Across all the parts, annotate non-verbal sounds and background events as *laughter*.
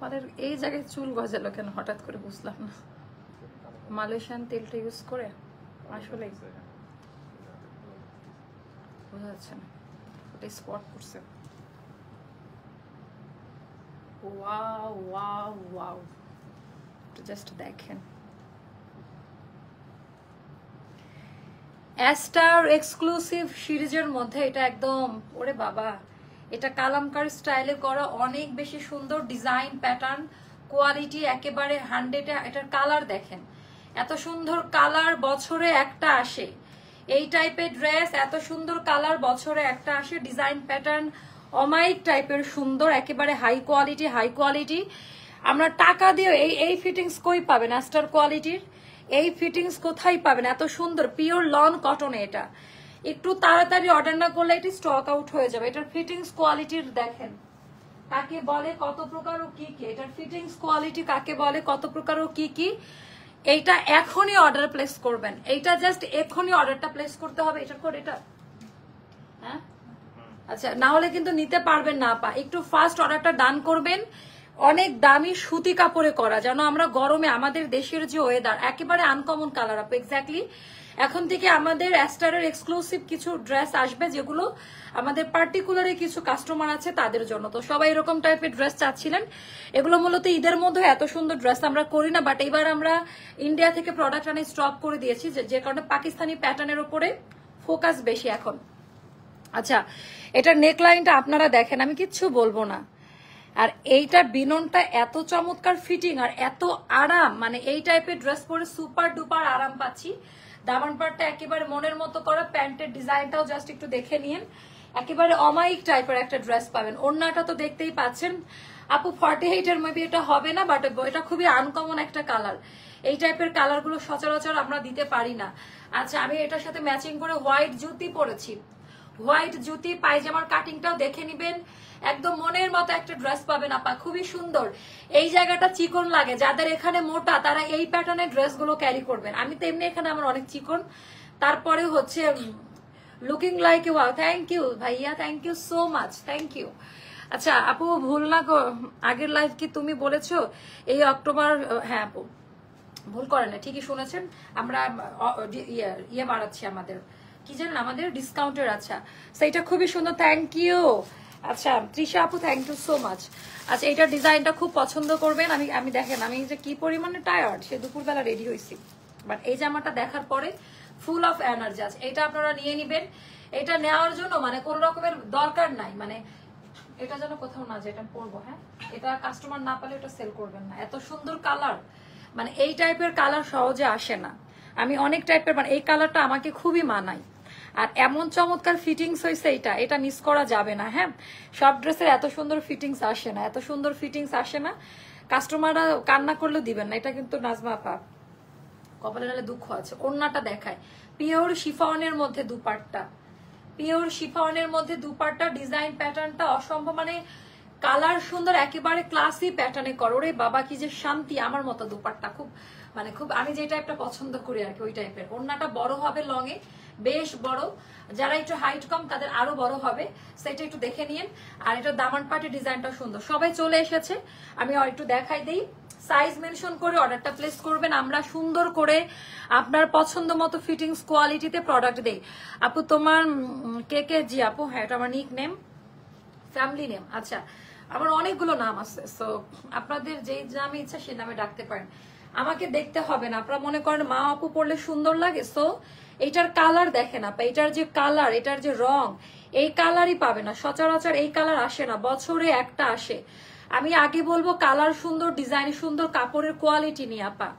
আমাদের এই জায়গায় চুল গজালো কেন? হঠাৎ করে বুঝলাম না। মালয়েশিয়ান তেলটা ইউজ করে আসলে বোঝা যাচ্ছে না। ওটা স্পট করছে। ওয়াও ওয়াও জাস্ট দেখেন। অ্যাস্টার এক্সক্লুসিভ সিরিজের মধ্যে এটা একদম, ওরে বাবা। এটা কালামকার স্টাইলে করা, অনেক বেশি সুন্দর ডিজাইন প্যাটার্ন, কোয়ালিটি একেবারে হান্ড্রেড এটার কালার দেখেন। এত সুন্দর কালার বছরে একটা আসে। এই টাইপের ড্রেস, এত সুন্দর কালার বছরে একটা আসে। ডিজাইন প্যাটার্ন অমাইক টাইপের সুন্দর, একেবারে হাই কোয়ালিটি হাই কোয়ালিটি। আমরা টাকা দিয়ে এই এই ফিটিংস কই পাবেন? অ্যাস্টার কোয়ালিটির এই ফিটিংস কোথায় পাবেন? এত সুন্দর, পিওর লন কটনে এটা। একটু তাড়াতাড়ি অর্ডার না করলে এটি স্টক আউট হয়ে যাবে। এটার ফিটিংস কোয়ালিটির দেখেন। কাকে বলে, কত প্রকার ও কি কি? এটার ফিটিংস কোয়ালিটি কাকে বলে, কত প্রকার ও কি কি? এইটা এখনই অর্ডার প্লেস করবেন। এইটা জাস্ট এখনই অর্ডারটা প্লেস করতে হবে। এটার কোড এটা? হ্যাঁ? আচ্ছা না হলে কিন্তু নিতে পারবেন না পা একটু ফার্স্ট অর্ডারটা ডান করবেন। অনেক দামি সুতি কাপড়ে করা, যেন আমরা গরমে আমাদের দেশের যে ওয়েদার একেবারে আনকমন কালার আপ এক্স্যাক্টলি এখন থেকে আমাদের অ্যাস্টারের এক্সক্লুসিভ কিছু ড্রেস আসবে যেগুলো আমাদের পার্টিকুলারে কিছু কাস্টমার আছে তাদের জন্য। তো সবাই এরকম টাইপের ড্রেস চাচ্ছিলেন। এগুলো মূলত ঈদের মধ্যে এত সুন্দর ড্রেস আমরা করি না বাট এবার আমরা ইন্ডিয়া থেকে প্রোডাক্ট আনে স্টপ করে দিয়েছি, যে- কারণে পাকিস্তানি প্যাটার্নের উপরে ফোকাস বেশি এখন। আচ্ছা এটার নেকলাইনটা আপনারা দেখেন, আমি কিচ্ছু বলব না। আর এইটার বিননটা এত চমৎকার ফিটিং আর এত আরাম মানে এই টাইপের ড্রেস পরে সুপার ডুপার আরাম পাচ্ছি। দামান পাটটা একেবারে মনের মতো করা, প্যান্টের ডিজাইনটাও জাস্ট একটু দেখে নিন। একেবারে অমায়িক টাইপের একটা ড্রেস পাবেন। ওড়নাটা তো দেখতেই পাচ্ছেন। আপু ফর্টি এইটের মেবি এটা হবে না বাট এটা খুবই আনকমন একটা কালার এই টাইপের কালারগুলো সচরাচর আমরা দিতে পারি না। আচ্ছা আমি এটার সাথে ম্যাচিং করে হোয়াইট জুতি পরেছি। হোয়াইট জুতি, পায়জামার কাটিংটাও দেখে নিবেন। একদম মনের মতো একটা ড্রেস পাবেন আপা, খুবই সুন্দর। এই জায়গাটা চিকন লাগে, যাদের এখানে মোটা, তারা এই প্যাটার্নের ড্রেসগুলো ক্যারি করবেন। আমি তো এমনি এখানে আমার অনেক চিকন। তারপরে হচ্ছে looking like wow thank you ভাইয়া thank you so much thank you আচ্ছা আপু, ভুল না আগের লাইফ কি তুমি বলেছ? এই অক্টোবর হ্যাঁ আপু। ভুল করেন না ঠিকই শুনেছেন। আমরা ইয়ে ইয়ে বাড়াচ্ছি আমাদের। কি জানেন, আমাদের ডিসকাউন্টের আচ্ছা। সেইটা খুবই সুন্দর থ্যাংক ইউ আচ্ছা তৃষা আপু থ্যাংক ইউ সো মাচ আচ্ছা এইটার ডিজাইনটা খুব পছন্দ করবেন। আমি আমি দেখেন, আমি যে কি পরিমাণে টায়ার্ড সে দুপুরবেলা রেডি হয়েছি। বাট এই জামাটা দেখার পরে ফুল অফ এনার্জি আছে এটা আপনারা নিয়ে নিবেন। এটা নেওয়ার জন্য মানে কোন রকমের দরকার নাই। মানে এটা যেন কোথাও না যেটা পরবো হ্যাঁ? এটা কাস্টমার না পেলে এটা সেল করবেন না। এত সুন্দর কালার মানে এই টাইপের কালার সহজে আসে না। আমি অনেক টাইপের মানে এই কালারটা আমাকে খুবই মানায়। আর এমন চমৎকার ফিটিংস হয়েছে এটা এটা মিস করা যাবে না হ্যাঁ? সব ড্রেসের এত সুন্দর ফিটিংস আসে না, এত সুন্দর ফিটিংস আসে না। কাস্টমাররা কান্না করলেও দিবেন না, এটা কিন্তু নাজমা আপা। কপালে নালে দুঃখ আছে। ওড়নাটা দেখায়। পিওর শিফনের মধ্যে দুপাট্টা। পিওর শিফনের মধ্যে দুপাট্টা ডিজাইন প্যাটার্নটা অসম্ভব মানে কালার সুন্দর, একেবারে ক্লাসি প্যাটার্নে করো। রে বাবা, কি যে শান্তি, আমার মতো দুপাট্টা। খুব মানে খুব, আমি যে টাইপটা পছন্দ করি আর কি, ওই টাইপের ওড়নাটা বড় হবে লং এ, বেশ বড়। যারা একটু হাইট কম, তাদের আরও বড় হবে। সেটা একটু দেখে নিন। আর এটা দামান পাটের ডিজাইনটা সুন্দর। সবাই চলে এসেছে। আমি একটু দেখাই দিই। সাইজ মেনশন করে অর্ডারটা প্লেস করবেন। আমরা সুন্দর করে আপনার পছন্দ মতো ফিটিংস কোয়ালিটিতে প্রোডাক্ট দেই। আপু, তোমার কে কে? জি, আপু হ্যাঁ এটা আমার নিক নেম ফ্যামিলি নেম আচ্ছা। আমার অনেকগুলো নাম আছে সো আপনাদের যেই নামে ইচ্ছা সেই নামে ডাকতে পারেন। আমাকে দেখতে হবে না। আপনারা মনে করেন মা আপু পড়লে সুন্দর লাগে? সো এটার কালার দেখেন আপা, এটার যে কালার এটার যে রং, এই কালারই পাবে না। সচরাচর এই কালার আসে না, বছরে একটা আসে। আমি আগে বলব কালার সুন্দর ডিজাইন সুন্দর, কাপড়ের কোয়ালিটি নিয়ে আপা।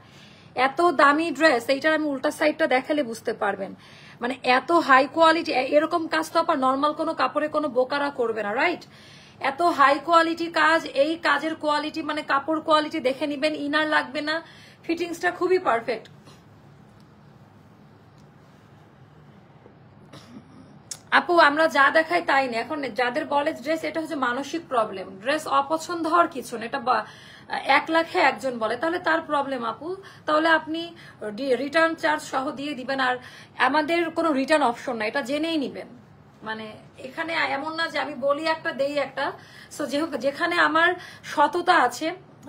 এত দামি ড্রেস এইটার আমি উল্টা সাইডটা দেখালে বুঝতে পারবেন। মানে এত হাই কোয়ালিটি এরকম কাজ তো আপা নর্মাল কোনো কাপড়ে কোনো বোকারা করবে না রাইট এত হাই কোয়ালিটি কাজ, এই কাজের কোয়ালিটি মানে কাপড় কোয়ালিটি দেখে নিবেন ইনার লাগবে না ফিটিংসটা খুবই পারফেক্ট আপু, আমরা যা দেখাই তাই না এখন যাদের বলে ড্রেস এটা হচ্ছে মানসিক প্রবলেম ড্রেস অপছন্দ হওয়ার কিছু না, এটা এক লাখে একজন বলে, তাহলে তার প্রবলেম আপু। তাহলে আপনি রিটার্ন চার্জ সহ দিয়ে দিবেন, আর আমাদের কোনো রিটার্ন অপশন না, এটা জেনেই নিবেন। মানে এখানে এমন না যে আমি বলি একটা, দেই একটা। সো যেখানে আমার সততা আছে,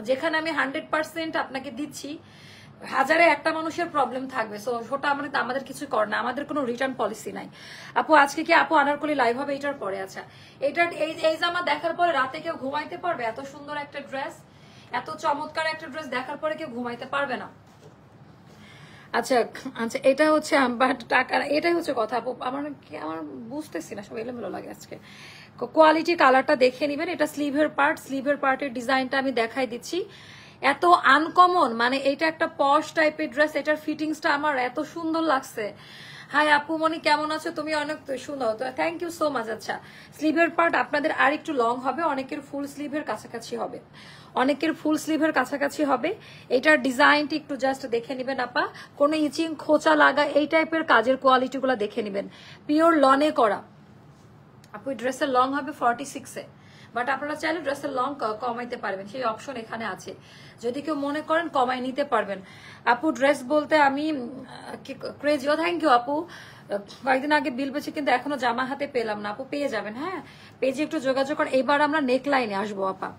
যেখানে আমি হান্ড্রেড পার্সেন্ট আপনাকে দিচ্ছি, হাজারে একটা মানুষের প্রবলেম থাকবে। সো ওটা আমাদের আমাদের কিছু কর না, আমাদের কোনো রিটার্ন পলিসি নাই। আপু, আজকে কি আপু আনারকলি লাইভ হবে? এটার পরে আচ্ছা। এটার, এই এই জামা দেখার পরে রাতে কেউ ঘুমাইতে পারবে? এত সুন্দর একটা ড্রেস এত চমৎকার একটা ড্রেস দেখার পরে কেউ ঘুমাইতে পারবে না। আচ্ছা আচ্ছা এটা হচ্ছে বাট টাকা এটাই হচ্ছে কথা আমার কি- আমার বুঝতেছি না, সব এলোমেলো লাগে আজকে। কোয়ালিটি কালারটা দেখে নেবেন, এটা স্লিভের পার্ট স্লিভের পার্টের ডিজাইনটা আমি দেখাই দিচ্ছি। এত আনকমন মানে এটা একটা পশ টাইপের ড্রেস এটার ফিটিংসটা আমার এত সুন্দর লাগছে। হাই আপু, মনি, কেমন আছো? তুমি অনেক সুন্দর তো থ্যাংক ইউ সো মাচ আচ্ছা। স্লিভের পার্ট আপনাদের আর একটু লং হবে, অনেকের ফুল স্লিভের কাছাকাছি হবে। অনেকের ফুল স্লিভের কাছাকাছি হবে। এটার ডিজাইনটি একটু জাস্ট দেখে নেবেন, আপা। কোনো ইচিং খোঁচা লাগা, এই টাইপের কাজের কোয়ালিটিগুলো দেখে নেবেন। পিওর লনে করা। আপু ড্রেসের লং হবে ফর্টি সিক্সে বাট আপনারা চাইলে ড্রেসের লং কমাইতে পারবেন। সেই অপশন এখানে আছে। যদি কেউ মনে করেন কমাই নিতে পারবেন। আপু ড্রেস বলতে আমি ক্রেজিও থ্যাংক ইউ আপু। কয়েকদিন আগে বিল পেয়েছি কিন্তু এখনও জামা হাতে পেলাম না। আপু, পেয়ে যাবেন হ্যাঁ? পেজে একটু যোগাযোগ করেন। এবার আমরা নেক লাইনে আসব, আপা।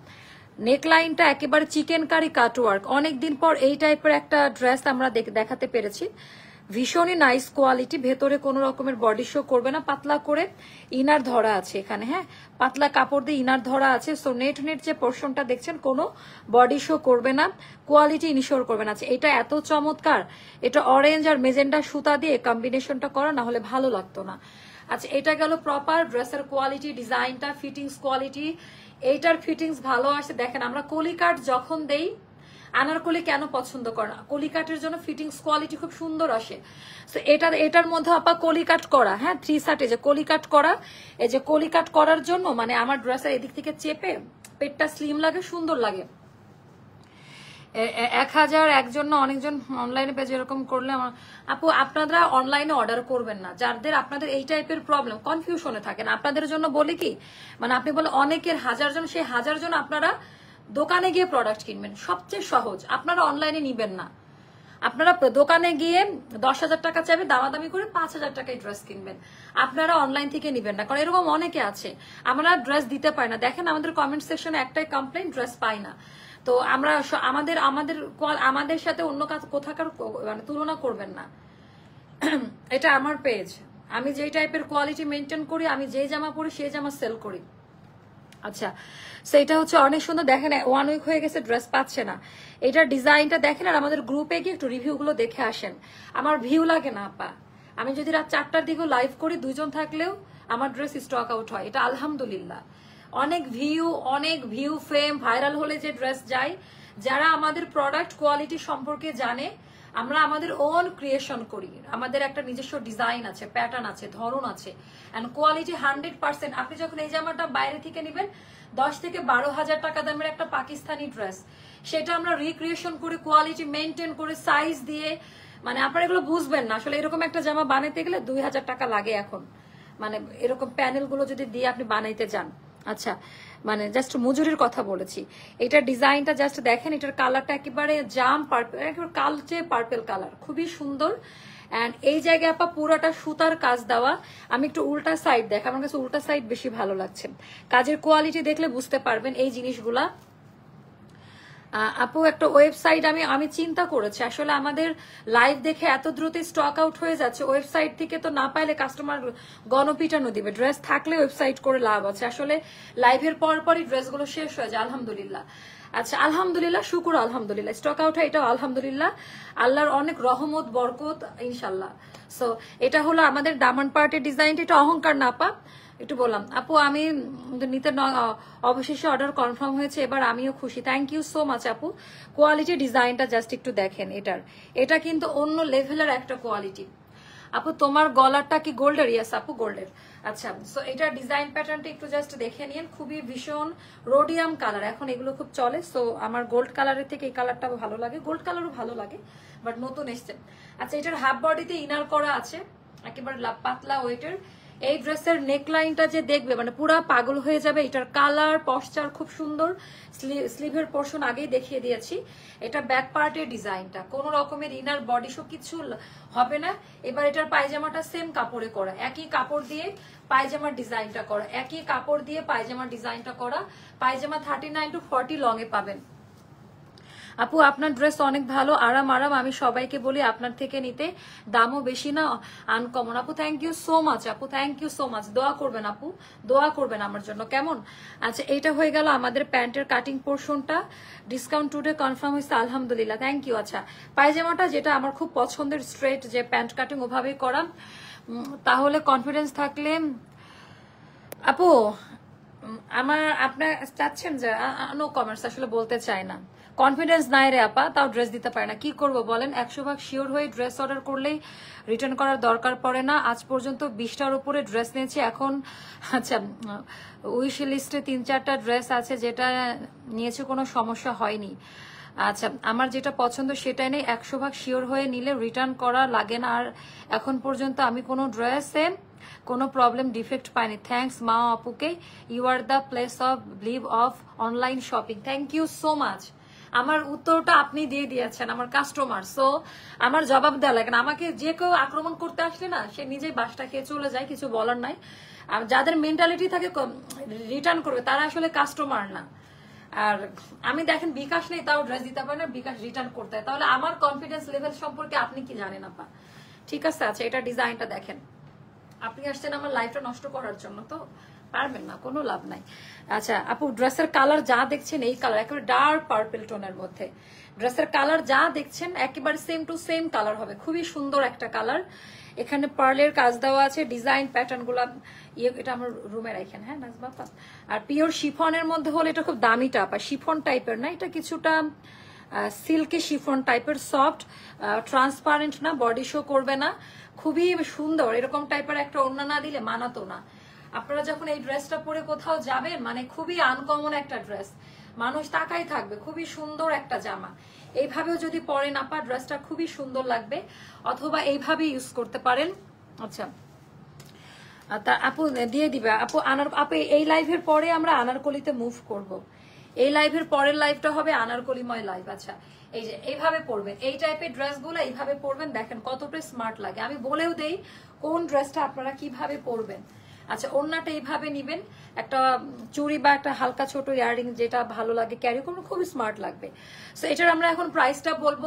নেকলাইনটা একেবারে চিকেন কারি কাটওয়ার্ক অনেকদিন পর এই টাইপের একটা ড্রেস আমরা দেখ- দেখাতে পেরেছি। ভীষণই নাইস কোয়ালিটি ভেতরে কোনো রকমের বডি শো করবে না পাতলা করে ইনার ধরা আছে এখানে হ্যাঁ? পাতলা কাপড় দিয়ে ইনার ধরা আছে সো নেট নেট যে পোর্শনটা দেখছেন কোনো বডি শো করবে না কোয়ালিটি ইনশোর করবে না। আচ্ছা, এটা এত চমৎকার এটা অরেঞ্জ আর মেজেন্ডা সুতা দিয়ে কম্বিনেশনটা করা না হলে ভালো লাগতো না। আচ্ছা এটা গেল প্রপার ড্রেসের কোয়ালিটি ডিজাইনটা ফিটিংস কোয়ালিটি এইটার ফিটিংস ভালো আসে। দেখেন আমরা কলিকাট যখন দেই আনারকলি কেন পছন্দ করে না? কলিকাটের জন্য ফিটিংস কোয়ালিটি খুব সুন্দর আসে। তো এটার এটার মধ্যে আপা কলিকাট করা হ্যাঁ থ্রি সার্টে যে কলিকাট করা, এই যে কলিকাট করার জন্য মানে আমার ড্রেসের এদিক থেকে চেপে পেটটা স্লিম লাগে, সুন্দর লাগে। এক হাজার, একজন না অনেকজন অনলাইনে পেজ এরকম করলে আমার, আপু, আপনারা অনলাইনে অর্ডার করবেন না। যাদের, আপনাদের এই টাইপের প্রবলেম কনফিউশনে থাকেন। আপনাদের জন্য বলি কি মানে আপনি বলে অনেকের হাজার জন, সেই হাজার জন আপনারা দোকানে গিয়ে প্রোডাক্ট কিনবেন। সবচেয়ে সহজ। আপনারা অনলাইনে নিবেন না। আপনারা দোকানে গিয়ে দশ হাজার টাকা চাইবে, দামাদামি করে পাঁচ হাজার টাকায় ড্রেস কিনবেন। আপনারা অনলাইন থেকে নিবেন না। কারণ এরকম অনেকে আছে। আমরা ড্রেস দিতে পারি না। দেখেন আমাদের কমেন্ট সেকশনে একটাই কমপ্লেন ড্রেস পাই না। তো আমরা আমাদের আমাদের আমাদের সাথে অন্য কাজ কোথাকার মানে তুলনা করবেন না। *clears throat* এটা আমার পেজ আমি যেই টাইপের কোয়ালিটি মেনটেন করি, আমি যেই জামা পরি, সেই জামা সেল করি। আচ্ছা সেইটা হচ্ছে অনেক সুন্দর, দেখেন ওয়ান উইক হয়ে গেছে ড্রেস পাচ্ছে না। এটার ডিজাইনটা দেখেন, আর আমাদের গ্রুপে গিয়ে একটু রিভিউ গুলো দেখে আসেন। আমার ভিউ লাগে না, আপা। আমি যদি রাত চারটার দিকেও লাইভ করি দুইজন থাকলেও আমার ড্রেস স্টক আউট হয়। এটা আলহামদুলিল্লাহ। অনেক ভিউ অনেক ভিউ ফেম ভাইরাল হলে যে ড্রেস যায়, যারা আমাদের প্রোডাক্ট কোয়ালিটি সম্পর্কে জানে আমরা আমাদের ওন ক্রিয়েশন করি। আমাদের একটা নিজস্ব ডিজাইন আছে প্যাটার্ন আছে, ধরন আছে। অ্যান্ড কোয়ালিটি হান্ড্রেড পার্সেন্ট আপনি যখন এই জামাটা বাইরে থেকে নেবেন, দশ থেকে বারো হাজার টাকা দামের একটা পাকিস্তানি ড্রেস সেটা আমরা রিক্রিয়েশন করে কোয়ালিটি মেনটেন করে সাইজ দিয়ে মানে আপনারা এগুলো বুঝবেন না। আসলে এরকম একটা জামা বানাইতে গেলে দুই হাজার টাকা লাগে এখন। মানে এরকম প্যানেলগুলো যদি দিয়ে আপনি বানাইতে যান আচ্ছা মানে জাস্ট মজুরির কথা বলেছি। এটা ডিজাইনটা জাস্ট দেখেন, এটার কালারটা একেবারে জাম পার্পেল একেবারে কালচে পার্পেল কালার খুবই সুন্দর। অ্যান্ড এই জায়গায় আপা পুরোটা সুতার কাজ দেওয়া। আমি একটু উল্টা সাইড দেখ, আমার কাছে উল্টা সাইড বেশি ভালো লাগছে। কাজের কোয়ালিটি দেখলে বুঝতে পারবেন এই জিনিসগুলা। আপু, একটা ওয়েবসাইট আমি আমি চিন্তা করেছি। আসলে আমাদের লাইভ দেখে এত দ্রুত স্টক আউট হয়ে যাচ্ছে। ওয়েবসাইট থেকে তো না পাইলে কাস্টমার গণপিটানো দিবে। ড্রেস থাকলে ওয়েবসাইট করে লাভ আছে। আসলে লাইভের পর পরই ড্রেসগুলো শেষ হয়ে যায়, আলহামদুলিল্লাহ। আচ্ছা আলহামদুলিল্লাহ, শুকুর আলহামদুলিল্লাহ। স্টক আউট হয়, এটাও আলহামদুলিল্লাহ। আল্লাহর অনেক রহমত, বরকত ইনশাল্লাহ সো এটা হলো আমাদের দামান পার্টের ডিজাইনটা, এটা অহংকার না পা একটু বললাম, আপু, আমি নিতে অবশেষে অর্ডার কনফার্ম হয়েছে, এবার আমিও খুশি। থ্যাংক ইউ সো মাচ আপু। কোয়ালিটি ডিজাইনটা জাস্ট একটু দেখেন, এটার। এটা কিন্তু অন্য লেভেলের একটা কোয়ালিটি আপু, তোমার গলারটা কি গোল্ডের? ইয়াস আপু, গোল্ডের। আচ্ছা সো এটা ডিজাইন প্যাটার্নটা একটু জাস্ট দেখে নিন। খুবই ভীষণ রোডিয়াম কালার এখন এগুলো খুব চলে সো আমার গোল্ড কালারের থেকে এই কালারটা ভালো লাগে। গোল্ড কালারও ভালো লাগে বাট নতুন এসছে। আচ্ছা এটার হাফ বডিতে ইনার করা আছে, একেবারে পাতলা ওয়েটের এই ড্রেসের নেকলাইনটা যে দেখবে মানে পুরা পাগল হয়ে যাবে, এটার কালার পশ্চার খুব সুন্দর। স্লিভের পোর্শন আগেই দেখিয়ে দিয়েছি। এটা ব্যাক পার্টের ডিজাইনটা কোনো রকমের ইনার বডি সব কিছু হবে না। এবার এটার পায়জামাটা সেম কাপড়ে করা। একই কাপড় দিয়ে পায়জামার ডিজাইনটা করা। একই কাপড় দিয়ে পায়জামার ডিজাইনটা করা। পায়জামা thirty nine to forty long এ পাবেন। আপু আপনার ড্রেস অনেক ভালো আরাম আরাম আমি সবাইকে বলি আপনার থেকে নিতে দামও বেশি না আনকমন আপু থ্যাংক ইউ সো মাচ আপু থ্যাংক ইউ সো মাচ দোয়া করবেন আপু দোয়া করবেন আমার জন্য কেমন? আচ্ছা এইটা হয়ে গেল আমাদের প্যান্টের কাটিং পোর্শনটা ডিসকাউন্ট টুডে কনফার্ম হয়েছে আলহামদুলিল্লাহ থ্যাংক ইউ আচ্ছা পায়জামাটা যেটা আমার খুব পছন্দের স্ট্রেট যে প্যান্ট কাটিং ওভাবেই করা উম, তাহলে কনফিডেন্স থাকলে আপু আমার আপনার চাচ্ছেন যে নো কমার্স আসলে বলতে চাই না। কনফিডেন্স নাই রে আপা, তাও ড্রেস দিতে পারে না। কি করব বলেন? একশো ভাগ শিওর হয়ে ড্রেস অর্ডার করলেই রিটার্ন করার দরকার পড়ে না। আজ পর্যন্ত বিশটার উপরে ড্রেস নিয়েছি। এখন আচ্ছা উইশ লিস্টে তিন চারটা ড্রেস আছে যেটা নিয়েছে, কোনো সমস্যা হয়নি। আচ্ছা আমার যেটা পছন্দ সেটাই নেই। একশো ভাগ শিওর হয়ে নিলে রিটার্ন করা লাগে না। আর এখন পর্যন্ত আমি কোনো ড্রেসে কোনো প্রবলেম ডিফেক্ট পাইনি। থ্যাঙ্কস মা আপুকে। You are the place of live of online shopping thank you so much আমার উত্তরটা আপনি দিয়ে দিয়েছেন, আমার কাস্টমার সো আমার জবাব দেওয়া লাগে না। আমাকে যে কেউ আক্রমণ করতে আসলে না, সে নিজেই বাসটা খেয়ে চলে যায়, কিছু বলার নাই। যাদের মেন্টালিটি থাকে রিটার্ন করবে, তারা আসলে কাস্টমার না। আর আমি দেখেন, বিকাশ নেই, তাও ড্রেস দিতে পারে না, বিকাশ রিটার্ন করতে হয়। তাহলে আমার কনফিডেন্স লেভেল সম্পর্কে আপনি কি জানেন, আপা? ঠিক আছে আচ্ছা এটা ডিজাইনটা দেখেন। আপনি আসছেন আমার লাইফটা নষ্ট করার জন্য, তো? পারবেন না, কোনো লাভ নাই। আচ্ছা আপু, ড্রেসের কালার যা দেখছেন, এই কালার, একেবারে ডার্ক পার্পেল টোনের মধ্যে। ড্রেসের কালার যা দেখছেন, একেবারে সেম টু সেম কালার হবে। খুবই সুন্দর একটা কালার। এখানে পার্লের কাজ দেওয়া আছে ডিজাইন প্যাটার্নগুলা ইয়ে এটা আমার রুমের এখানে হ্যাঁ আর পিওর শিফনের মধ্যে হলে এটা খুব দামি টাপ আর শিফন টাইপের না, এটা কিছুটা সিল্কি শিফন টাইপের সফট ট্রান্সপারেন্ট না বডি শো করবে না। খুবই সুন্দর, এরকম টাইপের একটা ওড়না না দিলে মানাতো না। আপনারা যখন এই ড্রেসটা পরে কোথাও যাবেন মানে খুবই আনকমন একটা ড্রেস মানুষ তাকাই থাকবে, খুবই সুন্দর একটা জামা। এইভাবেও যদি পরেন আপা ড্রেসটা খুবই সুন্দর লাগবে, অথবা এইভাবে ইউজ করতে পারেন। আচ্ছা। তা আপু, দিয়ে দিবে। আপু, আনার, আপু, এই লাইভের পরে আমরা আনারকলিতে মুভ করব। এই লাইভের পরের লাইভটা হবে আনারকলিময় লাইভ আচ্ছা এই যে, এইভাবে পরবেন। এই টাইপের ড্রেসগুলো এইভাবে পরবেন, দেখেন কতটা স্মার্ট লাগে। আমি বলেও দেই, কোন ড্রেসটা আপনারা কীভাবে পরবেন। আচ্ছা ওড়নাটা এইভাবে নিবেন। একটা চুড়ি বা একটা হালকা ছোট ইয়ারিং যেটা ভালো লাগে, ক্যারি করবেন খুবই স্মার্ট লাগবে। সো এটার আমরা এখন প্রাইসটা বলব।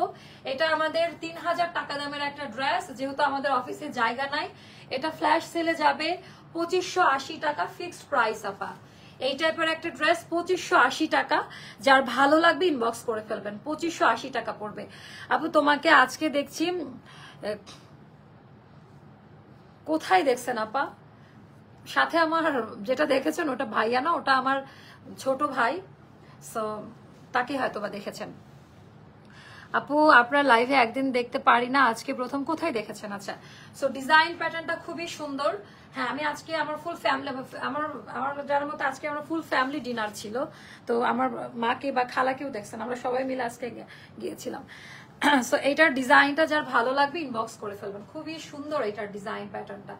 এটা আমাদের তিন হাজার টাকা দামের একটা ড্রেস যেহেতু আমাদের অফিসে জায়গা নাই। এটা ফ্ল্যাশ সেলে যাবে পঁচিশশো আশি টাকা ফিক্সড প্রাইস আপা। এই টাইপের একটা ড্রেস পঁচিশশো আশি টাকা। যার ভালো লাগবে ইনবক্স করে ফেলবেন। পঁচিশশো আশি টাকা পড়বে। আপু, তোমাকে আজকে দেখছি কোথায় দেখছেন, আপা? সাথে আমার যেটা দেখেছেন, ওটা ভাইয়া না, ওটা আমার ছোট ভাই। সো তাকে হয়তো বা দেখেছেন। আপু, আপনার লাইভে একদিন দেখতে পারি না, আজকে প্রথম কোথায় দেখেছেন? আচ্ছা সো ডিজাইন প্যাটার্নটা খুবই সুন্দর। হ্যাঁ আমি আজকে আমার ফুল ফ্যামিলি আমার আমার যার মতো আজকে আমার ফুল ফ্যামিলি ডিনার ছিল। তো আমার মাকে বা খালাকেও দেখছেন, আমরা সবাই মিলে আজকে গিয়েছিলাম। *clears throat* সো এইটার ডিজাইনটা যার ভালো লাগবে ইনবক্স করে ফেলবেন। খুবই সুন্দর এটার ডিজাইন প্যাটার্নটা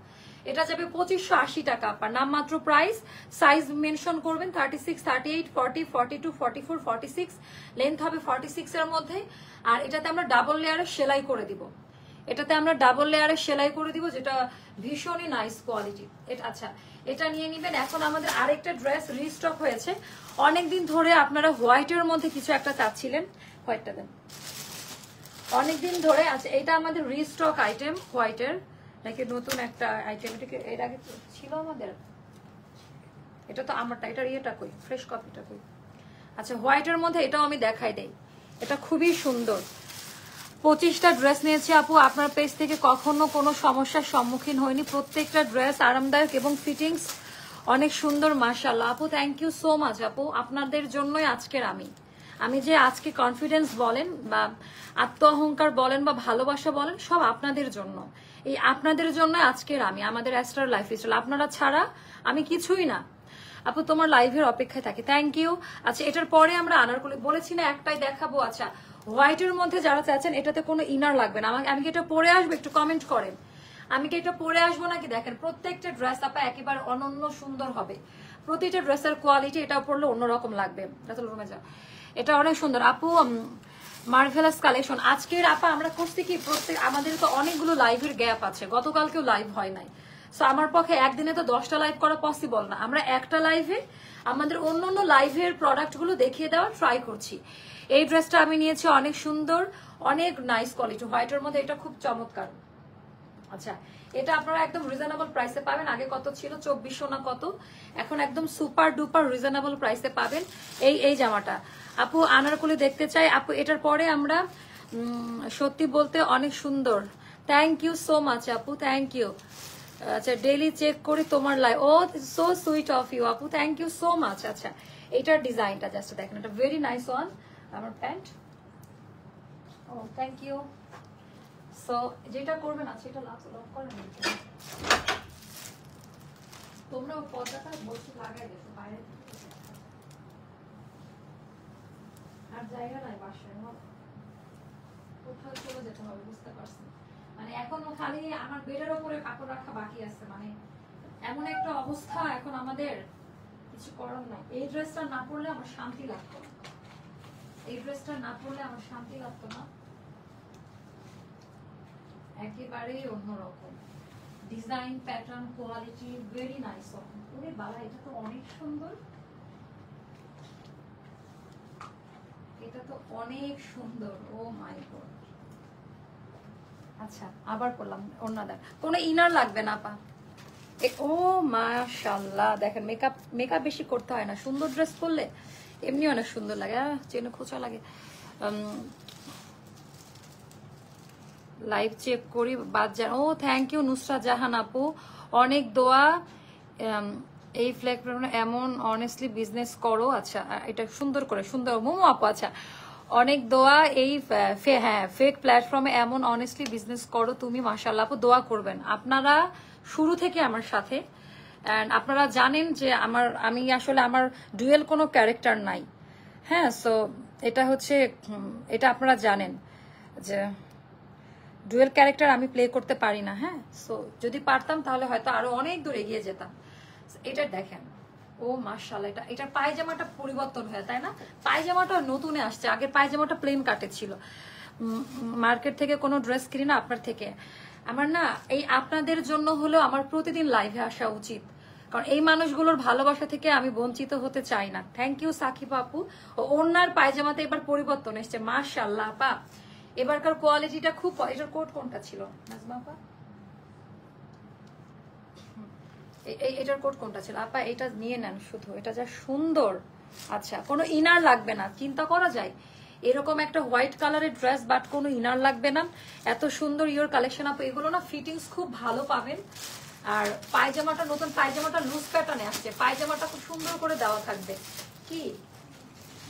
এটা যাবে পঁচিশশো আশি টাকা আপনার। নামমাত্র প্রাইস সাইজ মেনশন করবেন thirty six thirty eight forty forty two forty four forty six length হবে ফর্টি সিক্স এর মধ্যে। আর এটাতে আমরা ডাবল লেয়ারে সেলাই করে দিব। এটাতে আমরা ডাবল লেয়ারে সেলাই করে দিব, যেটা ভীষণই নাইস কোয়ালিটি এটা আচ্ছা এটা নিয়ে নিবেন। এখন আমাদের আরেকটা ড্রেস রিস্টক হয়েছে। অনেকদিন ধরে আপনারা হোয়াইটের মধ্যে কিছু একটা চাচ্ছিলেন। হোয়াইটটা দেন। অনেকদিন ধরে আছে। এটা আমাদের রিস্টক আইটেম হোয়াইটের নাকি নতুন একটা আইটেম এটা কি এর আগে ছিল আমাদের? এটা তো আমারটা এটার ইয়েটা কই? ফ্রেশ কপিটা কই? আচ্ছা হোয়াইটের মধ্যে এটাও আমি দেখাই দেই। এটা খুবই সুন্দর। পঁচিশটা ড্রেস নিয়েছি আপু। আপনার পেজ থেকে কখনো কোনো সমস্যার সম্মুখীন হয়নি। প্রত্যেকটা ড্রেস আরামদায়ক এবং ফিটিংস অনেক সুন্দর মার্শাল্লাহ আপু থ্যাংক ইউ সো মাচ আপু। আপনাদের জন্যই আজকের আমি। আমি যে আজকে কনফিডেন্স বলেন বা আত্ম অহংকার বলেন বা ভালোবাসা বলেন, সব আপনাদের জন্য। এই আপনাদের জন্য আজকের আমি, আমাদের অ্যাস্টার লাইফ স্টাইল আপনারা ছাড়া আমি কিছুই না। আপু, তোমার লাইভের অপেক্ষায় থাকি। থ্যাংক ইউ আচ্ছা এটার পরে আমরা আনারকলি বলেছি না, একটাই দেখাবো। আচ্ছা হোয়াইটের মধ্যে যারা চাচ্ছেন এটাতে কোনো ইনার লাগবে না। আমাকে আমি কি এটা পরে আসব? একটু কমেন্ট করেন। আমি কি এটা পরে আসব নাকি? দেখেন, প্রত্যেকটা ড্রেস আপা একেবারে অনন্য সুন্দর হবে। প্রতিটা ড্রেসের কোয়ালিটি এটা পরলে অন্যরকম লাগবে। রুমে যা এটা অনেক সুন্দর। আপু মার্ভেলাস কালেকশন আজকের আপা, আমরা করছি কি, প্রত্যেক আমাদের তো অনেকগুলো লাইভের গ্যাপ আছে। গতকালকেও লাইভ হয় নাই। সো আমার পক্ষে একদিনে তো দশটা লাইভ করা পসিবল না। আমরা একটা লাইভে আমাদের অন্য অন্য লাইভের প্রোডাক্টগুলো দেখিয়ে দেওয়ার ট্রাই করছি। এই ড্রেসটা আমি নিয়েছি, অনেক সুন্দর, অনেক নাইস কোয়ালিটি হোয়াইটের মধ্যে এটা খুব চমৎকার। আচ্ছা এটা আপনারা একদম রিজনেবল প্রাইসে পাবেন। আগে কত ছিল? চব্বিশশো না কত? এখন একদম সুপার ডুপার রিজনেবল প্রাইসে পাবেন এই এই জামাটা। আপু, আনারকুলি দেখতে চাই। আপু, এটার পরে আমরা সত্যি বলতে অনেক সুন্দর। থ্যাংক ইউ সো মাচ আপু থ্যাংক ইউ আচ্ছা ডেইলি চেক করি তোমার লাইভ ও সো সুইট অফ ইউ আপু থ্যাংক ইউ সো মাচ আচ্ছা এটার ডিজাইনটা জাস্ট দেখেন। এটা ভেরি নাইস ওয়ান আমার প্যান্ট ও থ্যাংক ইউ সো যেটা করবেন আছে, এটা লাভ লাভ করেন তোমরা পর্দাটা বসে লাগাই দেখো, বাইরে মানে মানে এমন একটা অবস্থা এখন আমাদের, কিছু করার নাই। এই ড্রেসটা না পরলে আমার শান্তি লাগতো এই ড্রেসটা না পরলে আমার শান্তি লাগতো না। একেবারেই অন্যরকম। Design pattern quality very nice ওরে বাবা এটা তো অনেক সুন্দর। এটা তো অনেক সুন্দর, ও মাই গড। আচ্ছা আবার করলাম অন্যদের কোনো ইনার লাগবে না পা ও মাশাল্লাহ দেখেন মেকআপ মেকআপ বেশি করতে হয় না। সুন্দর ড্রেস পরলে এমনি অনেক সুন্দর লাগে চেনে খোঁচা লাগে। লাইভ চেক করি, বাদ যান ও থ্যাংক ইউ নুসরাত জাহান আপু। অনেক দোয়া এই ফ্ল্যাগ এমন অনেস্টলি বিজনেস করো। আচ্ছা এটা সুন্দর করে, সুন্দর, মোমো আপু আচ্ছা। অনেক দোয়া, এই হ্যাঁ ফেক প্ল্যাটফর্মে এমন অনেস্টলি বিজনেস করো, তুমি মাসাল্লাহ আপু, দোয়া করবেন। আপনারা শুরু থেকে আমার সাথে অ্যান্ড আপনারা জানেন যে আমার, আমি আসলে আমার ডুয়েল কোনো ক্যারেক্টার নাই। হ্যাঁ সো এটা হচ্ছে এটা আপনারা জানেন যে ডুয়েল ক্যারেক্টার আমি প্লে করতে পারি না হ্যাঁ? সো যদি পারতাম তাহলে হয়তো আরও অনেক দূর এগিয়ে যেতাম। এটা দেখেন। ও মার্শাল্লাহ এটা এটার পায়জামাটা পরিবর্তন হয়, তাই না? পায়জামাটা নতুনে আসছে। আগে পায়জামাটা প্লেন কাটে ছিল। মার্কেট থেকে কোনো ড্রেস কিনি না আপনার থেকে। আমার না, এই আপনাদের জন্য হলেও আমার প্রতিদিন লাইভে আসা উচিত। কারণ এই মানুষগুলোর ভালোবাসা থেকে আমি বঞ্চিত হতে চাই না। থ্যাংক ইউ সাকিব আপু। ও, ওনার পায়জামাতে এবার পরিবর্তন এসছে। মার্শাল্লাহ আপা। এবারকার কোয়ালিটিটা খুব এটার কোট কোনটা ছিল? নাজমা আপা? এ- এই- এটার কোট কোনটা ছিল? আপা, এটা নিয়ে নেন শুধু। এটা যা সুন্দর। আচ্ছা কোনো ইনার লাগবে না। চিন্তা করা যায়। এরকম একটা হোয়াইট কালারের ড্রেস, বাট কোনো ইনার লাগবে না। এত সুন্দর ইয়োর কালেকশন আপু, এগুলো না ফিটিংস খুব ভালো পাবেন। আর পায়জামাটা, নতুন পায়জামাটা লুজ প্যাটার্নে আসছে। পায়জামাটা খুব সুন্দর করে দেওয়া থাকবে। কি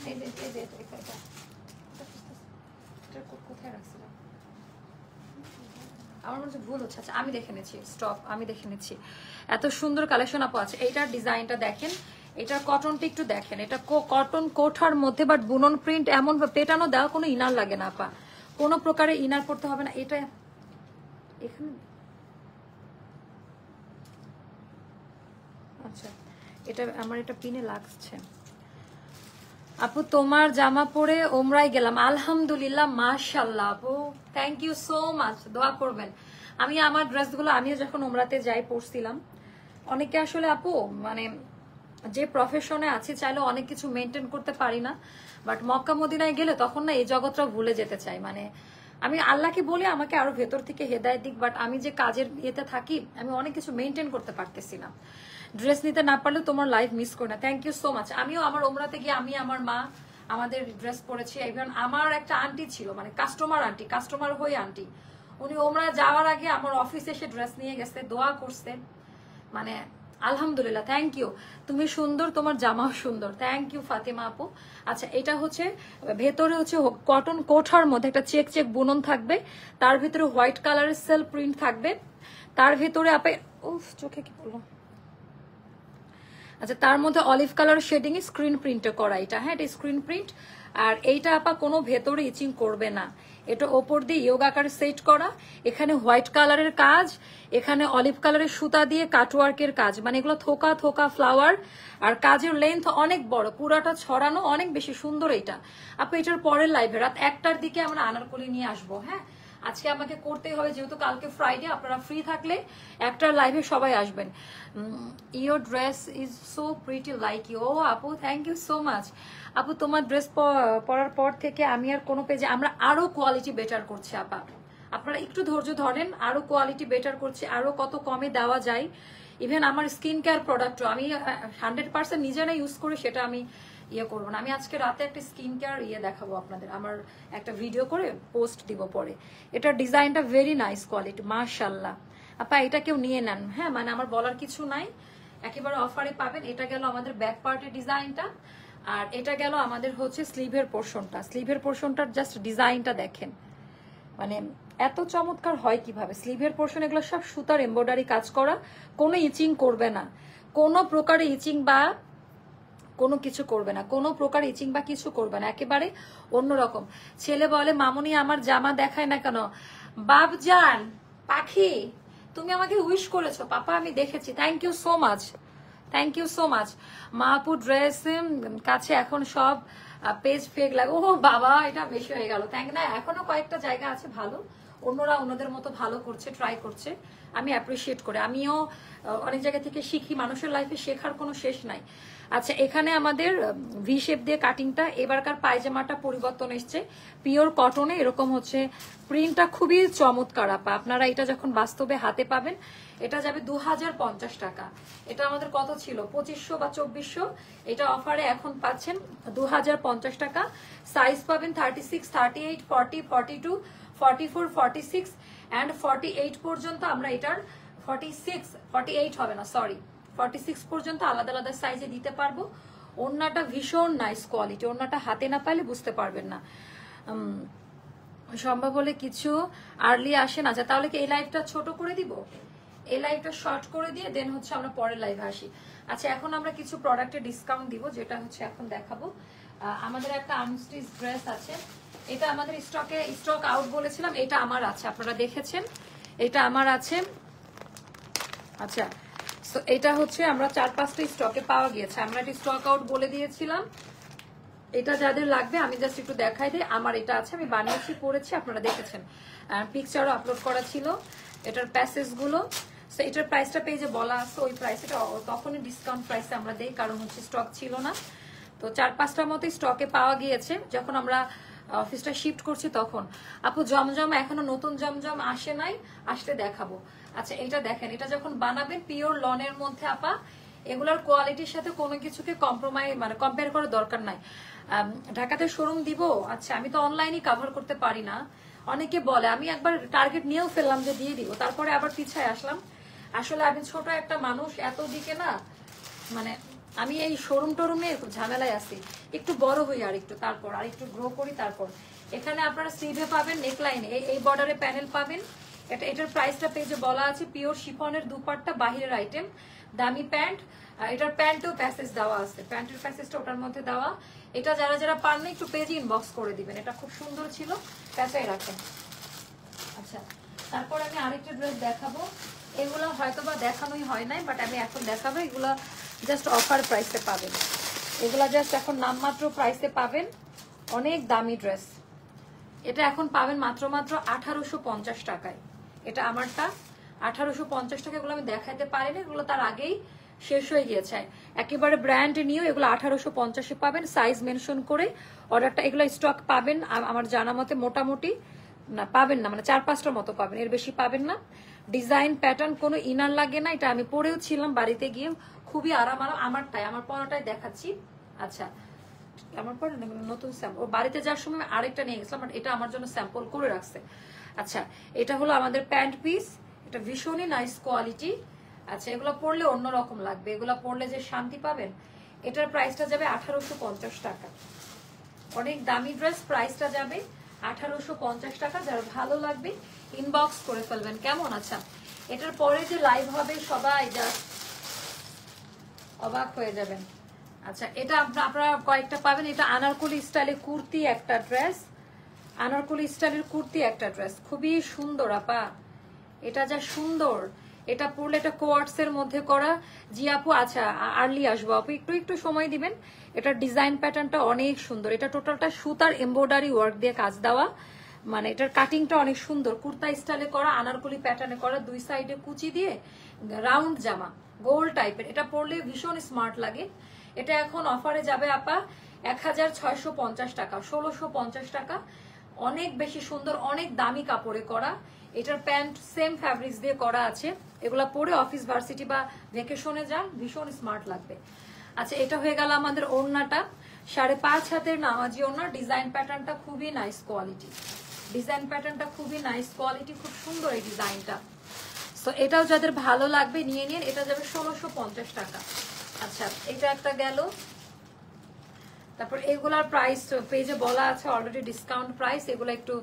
এই যে এই যে এটা, এটা, এটা। এটার কোট আমার মনে হচ্ছে ভুল হচ্ছে। আচ্ছা আমি দেখে নিচ্ছি। স্টপ আমি দেখে নিচ্ছি। এত সুন্দর কালেকশন আপু আছে। এইটার ডিজাইনটা দেখেন। এটার কটনটা একটু দেখেন। এটা কটন কোঠার মধ্যে বাট বুনন প্রিন্ট এমন পেটানো দেওয়া কোনো ইনার লাগে না আপা। কোনো প্রকারের ইনার পড়তে হবে না। এটা এখানে আচ্ছা এটা আমার এটা পিনে লাগছে। আপু, তোমার জামা পরে ওমরাই গেলাম। আলহামদুলিল্লাহ মাশাল্লাহ আপু। থ্যাংক ইউ সো মাচ দোয়া করবেন। আমি আমার ড্রেসগুলো, আমিও যখন ওমরাতে যাই পরছিলাম, অনেকে আসলে আপু মানে যে প্রফেশনে আছি চাইলে অনেক কিছু মেনটেন করতে পারি না। বাট মক্কা মদিনায় গেলে তখন না এই জগৎটা ভুলে যেতে চাই। মানে আমি আল্লাহকে বলি, আমাকে আরও ভেতর থেকে হেদায় দিক। বাট আমি যে কাজের ইয়েতে থাকি, আমি অনেক কিছু মেনটেন করতে পারতেছি না। ড্রেস নিতে না পারলে তোমার লাইফ মিস করি না। থ্যাংক ইউ সো মাচ আমিও আমার ওমরাতে গিয়ে আমি, আমার মা আমাদের ড্রেস পরেছি। ইভেন আমার একটা আন্টি ছিল মানে কাস্টমার আন্টি কাস্টমার হয়ে আন্টি উনি ওমরা যাওয়ার আগে আমার অফিসে এসে ড্রেস নিয়ে গেছে, দোয়া করছে। মানে আলহামদুলিল্লাহ থ্যাংক ইউ তুমি সুন্দর, তোমার জামাও সুন্দর। থ্যাংক ইউ ফাতেমা আপু। আচ্ছা এটা হচ্ছে, ভেতরে হচ্ছে কটন কোঠার মধ্যে একটা চেক চেক বুনন থাকবে। তার ভিতরে হোয়াইট কালারের সেল প্রিন্ট থাকবে। তার ভেতরে আপে উফ, চোখে কি বলল আচ্ছা তার মধ্যে অলিভ কালার শেডিং স্ক্রিন প্রিন্টে করা এটা। হ্যাঁ এটা স্ক্রিন প্রিন্ট আর এইটা আপা কোনো ভেতরে ইচিং করবে না। এটা ওপর দিয়ে ইয়োগ আকারে সেট করা। এখানে হোয়াইট কালারের কাজ। এখানে অলিভ কালারের সুতা দিয়ে কাটওয়ার্কের কাজ। মানে এগুলো থোকা থোকা ফ্লাওয়ার আর কাজের লেন্থ অনেক বড়। পুরাটা ছড়ানো অনেক বেশি সুন্দর এটা। আপু, এটার পরের লাইভে রাত একটার দিকে আমরা আনারকলি নিয়ে আসব হ্যাঁ? আজকে আমাকে করতেই হবে, যেহেতু কালকে ফ্রাইডে আপনারা ফ্রি থাকলে একটা লাইভে সবাই আসবেন। Your dress is so pretty like you ও আপু থ্যাংক ইউ সো মাচ আপু, তোমার ড্রেস পরার পর থেকে আমি আর কোনো পেজে আমরা আরও কোয়ালিটি বেটার করছি, আপা। আপনারা একটু ধৈর্য ধরেন, আরও কোয়ালিটি বেটার করছি, আরও কত কমে দেওয়া যায়। ইভেন আমার স্কিন কেয়ার প্রোডাক্টও আমি হান্ড্রেড পার্সেন্ট নিজেরা ইউজ করে সেটা আমি ইয়ে করব না। আমি আজকে রাতে একটা স্কিন কেয়ার ইয়ে দেখাবো আপনাদের। আমার একটা ভিডিও করে পোস্ট দিব পরে। এটার ডিজাইনটা ভেরি নাইস কোয়ালিটি মার্শাল্লাহ আপা, এটা কেউ নিয়ে নেন। হ্যাঁ মানে আমার বলার কিছু নাই। একেবারে অফারে পাবেন। এটা গেল আমাদের ব্যাক পার্টের ডিজাইনটা আর এটা গেল আমাদের হচ্ছে স্লিভের পোর্শনটা স্লিভের পোর্শনটার জাস্ট ডিজাইনটা দেখেন। মানে এত চমৎকার হয় কীভাবে? স্লিভের পোর্শন এগুলো সব সুতার এমব্রয়ডারি কাজ করা। কোনো ইচিং করবে না। কোনো প্রকারে ইচিং বা কোনো কিছু করবে না, কোনো প্রকার ইচিং বা কিছু করবে না, একেবারে অন্যরকম। ছেলে বলে, মামুনি, আমার জামা দেখায় না কেন? বাবজান পাখি, তুমি আমাকে উইশ করেছ, পাপা, আমি দেখেছি thank you so much thank you so much মাহপু dress কাছে এখন সব পেজ ফেক লাগে ও বাবা, এটা বেশি হয়ে গেল থ্যাংক না, এখনও কয়েকটা জায়গা আছে, ভালো অন্যরা অন্যদের মতো ভালো করছে ট্রাই করছে, আমি অ্যাপ্রিসিয়েট করে। আমিও অনেক জায়গা থেকে শিখি, মানুষের লাইফে শেখার কোনো শেষ নাই। আচ্ছা এখানে আমাদের ভি শেপ দিয়ে কাটিংটা এবারকার পায়জামাটা পরিবর্তন এসছে। পিওর কটনে এরকম হচ্ছে। প্রিন্টটা খুবই চমৎকার, আপা। আপনারা এটা যখন বাস্তবে হাতে পাবেন, এটা যাবে দু হাজার পঞ্চাশ টাকা। এটা আমাদের কত ছিল? পঁচিশশো বা চব্বিশশো? এটা অফারে এখন পাচ্ছেন দু হাজার পঞ্চাশ টাকা। সাইজ পাবেন thirty six thirty eight forty forty two forty four forty six and forty eight পর্যন্ত আমরা এটার ফর্টি সিক্স ফর্টি এইট হবে না সরি ফর্টি সিক্স পর্যন্ত আলাদা আলাদা সাইজে দিতে পারব। ভীষণ নাইস কোয়ালিটি হাতে না পাইলে বুঝতে পারবেন না। সম্ভব হলে কিছু আর্লি আসেন আচ্ছা তাহলে কি এই লাইভটা ছোট করে দিব? এই লাইভটা শর্ট করে দিয়ে দেন হচ্ছে আমরা পরের লাইভে আসি। আচ্ছা এখন আমরা কিছু প্রোডাক্টে ডিসকাউন্ট দিব, যেটা হচ্ছে এখন দেখাবো। আমাদের একটা আনস্টিচ ড্রেস আছে। এটা আমাদের স্টকে স্টক আউট বলেছিলাম, এটা আমার আছে, আপনারা দেখেছেন। এটা আমার আছে। আচ্ছা এটা হচ্ছে আমরা চার পাঁচটা স্টকে পাওয়া গিয়েছে। আমরা এটা স্টক আউট বলে দিয়েছিলাম। এটা যাদের লাগবে, আমি জাস্ট একটু দেখাই দিই। আমার এটা আছে, আমি বানিয়েছি পড়েছি আপনারা দেখেছেন। পিকচারও আপলোড করা ছিল। এটার প্যাসেজগুলো। তো এটার প্রাইসটা পেয়ে যে বলা আছে, ওই প্রাইস এটা তখনই ডিসকাউন্ট প্রাইসে আমরা দেই, কারণ হচ্ছে স্টক ছিল না। তো চার পাঁচটার মতো স্টকে পাওয়া গিয়েছে। যখন আমরা অফিসটা শিফট করছি তখন। আপু, জমজম এখনও নতুন জমজম আসে নাই, আসলে দেখাবো। আচ্ছা এটা দেখেন, এটা যখন বানাবেন পিওর লনের মধ্যে আপা, এগুলোর কোয়ালিটির সাথে কোনো কিছুকে কম্প্রোমাইজ মানে কম্পেয়ার করার দরকার নাই। ঢাকাতে শোরুম দিব আচ্ছা আমি তো অনলাইনে কভার করতে পারি না। অনেকে বলে, আমি একবার টার্গেট নিয়েও ফেললাম যে দিয়ে দিব, তারপরে আবার পিছায় আসলাম। আসলে আমি ছোট একটা মানুষ, এত দিকে না মানে আমি এই শোরুম টোরুমে ঝামেলায় আছি। একটু বড় হই আর একটু, তারপর, আর একটু গ্রো করি, তারপর। এখানে আপনারা স্লিভে পাবেন নেকলাইনে এই বর্ডারে প্যানেল পাবেন। এটা, এটার প্রাইসটা পেজে বলা আছে পিওর শিফনের দুপাট্টা, বাহিরের আইটেম দামি প্যান্ট এটার প্যান্টেও প্যাসেজ দেওয়া আছে। প্যান্টের প্যাসেজটা ওটার মধ্যে দেওয়া। এটা যারা যারা পান একটু পেজে ইনবক্স করে দিবেন। এটা খুব সুন্দর ছিল প্যাচাই রাখেন। আচ্ছা তারপর আমি আরেকটা ড্রেস দেখাবো। এগুলো হয়তো বা দেখানোই হয় নাই বাট আমি এখন দেখাবো। এগুলো জাস্ট অফার প্রাইসে পাবেন। এগুলা জাস্ট এখন নামমাত্র প্রাইসে পাবেন। অনেক দামি ড্রেস এটা এখন পাবেন মাত্র মাত্র আঠারোশো পঞ্চাশ টাকায়। এটা আমারটা। আঠারোশো পঞ্চাশ টাকা এগুলো আমি দেখাইতে পারিনি। এগুলো তার আগেই শেষ হয়ে গিয়েছে। একেবারে ব্র্যান্ড নিয়েও এগুলো আঠারোশো পঞ্চাশে পাবেন। সাইজ মেনশন করে অর্ডারটা এগুলো স্টক পাবেন। আমার জানা মতে মোটামুটি, না, পাবেন না মানে চার পাঁচটার মতো পাবেন। এর বেশি পাবেন না। ডিজাইন প্যাটার্ন কোনো ইনার লাগে না। এটা আমি পরেও ছিলাম বাড়িতে গিয়ে খুবই আরাম আরাম আমারটাই আমার পরাটাই দেখাচ্ছি। আচ্ছা আমার পর নতুন স্যাম্পল বাড়িতে যাওয়ার সময় আরেকটা নিয়ে গেছিলাম এটা আমার জন্য স্যাম্পল করে রাখছে। আচ্ছা এটা হলো আমাদের প্যান্ট পিস। এটা ভীষণই নাইস কোয়ালিটি আচ্ছা এগুলো পরলে অন্যরকম লাগবে। এগুলো পরলে যে শান্তি পাবেন, এটার প্রাইসটা যাবে আঠারোশো পঞ্চাশ টাকা। অনেক দামি ড্রেস প্রাইসটা যাবে আঠারোশো পঞ্চাশ টাকা। যার ভালো লাগবে ইনবক্স করে ফেলবেন। কেমন? আচ্ছা এটার পরে যে লাইভ হবে সবাই জাস্ট অবাক হয়ে যাবেন। আচ্ছা এটা আপনারা কয়েকটা পাবেন। এটা আনারকলি স্টাইলে কুর্তি একটা ড্রেস। আনারকলি স্টাইলের কুর্তি একটা ড্রেস। খুবই সুন্দর, আপা। এটা যা সুন্দর। এটা পরলে এটা কোয়ার্টস এর মধ্যে করা। জি আপু আচ্ছা আর্লি আসব আপু। একটু একটু সময় দিবেন। এটার ডিজাইন প্যাটার্নটা অনেক সুন্দর। এটা টোটালটা সুতার এমব্রয়ডারি ওয়ার্ক দিয়ে কাজ দেওয়া। মানে এটার কাটিংটা অনেক সুন্দর। কুর্তা স্টাইলে করা, আনারকলি প্যাটার্নে করা, দুই সাইডে কুচি দিয়ে রাউন্ড জামা। গোল টাইপের। এটা পরলে ভীষণ স্মার্ট লাগে। এটা এখন অফারে যাবে আপা এক হাজার ছয়শো পঞ্চাশ টাকা, ষোলোশো পঞ্চাশ টাকা। অনেক বেশি সুন্দর, অনেক দামি কাপড়ে করা। এটার প্যান্ট সেম ফ্যাব্রিক্স দিয়ে করা আছে। এগুলা পরে অফিস, ভার্সিটি বা ভেকেশনে যান, ভীষণ স্মার্ট লাগবে। আচ্ছা এটা হয়ে গেল আমাদের ওড়নাটা। সাড়ে পাঁচ হাতের নামাজি ওড়না। ডিজাইন প্যাটার্নটা খুবই নাইস কোয়ালিটি ডিজাইন প্যাটার্নটা খুবই নাইস কোয়ালিটি খুব সুন্দর এই ডিজাইনটা। সো এটাও যাদের ভালো লাগবে, নিয়ে নিন। এটা যাবে ষোলোশো পঞ্চাশ টাকা। আচ্ছা এটা একটা গেল। তারপর এগুলার প্রাইস পেজে বলা আছে অলরেডি ডিসকাউন্ট প্রাইস এগুলো একটু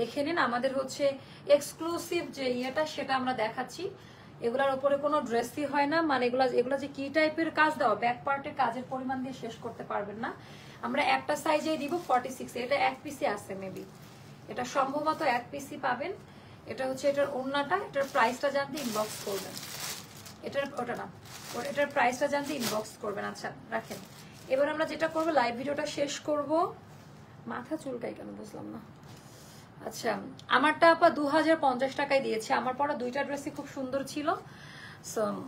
দেখে নিন। আমাদের হচ্ছে এক্সক্লুসিভ যে ইয়েটা, সেটা আমরা দেখাচ্ছি। এগুলার উপরে কোনো ড্রেসই হয় না। মানে এগুলা, এগুলো যে কি টাইপের কাজ দেওয়া ব্যাক পার্টের কাজের পরিমাণ দিয়ে শেষ করতে পারবেন না। আমরা একটা সাইজেই দিব ফর্টি সিক্স এটা এক পিসি আছে মেবি এটা সম্ভবত এক পিসি পাবেন। এটা হচ্ছে এটার ওড়নাটা, এটার প্রাইসটা জানতে ইনবক্স করবেন। এটার, ওটা না, ওর- এটার প্রাইসটা জানতে ইনবক্স করবেন। আচ্ছা রাখেন। এবার আমরা যেটা করব লাইভ ভিডিওটা শেষ করব। মাথা চুলকাই কেন বুঝলাম না। আচ্ছা আমারটা আপা দু হাজার পঞ্চাশ টাকায় দিয়েছে। আমার পরা দুইটা ড্রেসই খুব সুন্দর ছিল। সো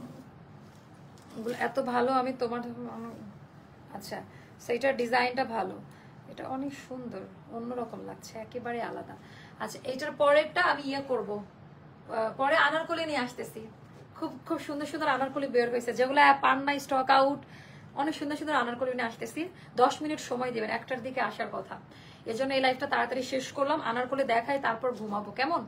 এত ভালো, আমি তোমার আচ্ছা সেইটার ডিজাইনটা ভালো। এটা অনেক সুন্দর, অন্যরকম লাগছে, একেবারে আলাদা। আচ্ছা এইটার পরেরটা আমি ইয়ে করব। পরে আনারকলি নিয়ে আসতেছি। খুব খুব সুন্দর সুন্দর আনারকলি বের হয়েছে। যেগুলো পান নাই স্টক আউট, অনেক সুন্দর সুন্দর আনারকলি নিয়ে আসতেছি। দশ মিনিট সময় দিবেন একটার দিকে আসার কথা। এজন্য এই লাইফটা তাড়াতাড়ি শেষ করলাম। আনারকলি দেখাই, তারপর ঘুমাবো। কেমন?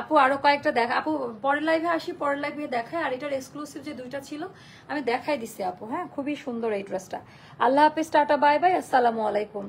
আপু, আরও কয়েকটা দেখা আপু, পরের লাইভে আসি, পরের লাইভে দেখায় আর এটার এক্সক্লুসিভ যে দুইটা ছিল, আমি দেখাই দিছি আপু হ্যাঁ? খুবই সুন্দর এই ড্রেসটা আল্লাহ হাফিজ, টাটা, বাই বাই, আসসালামু আলাইকুম।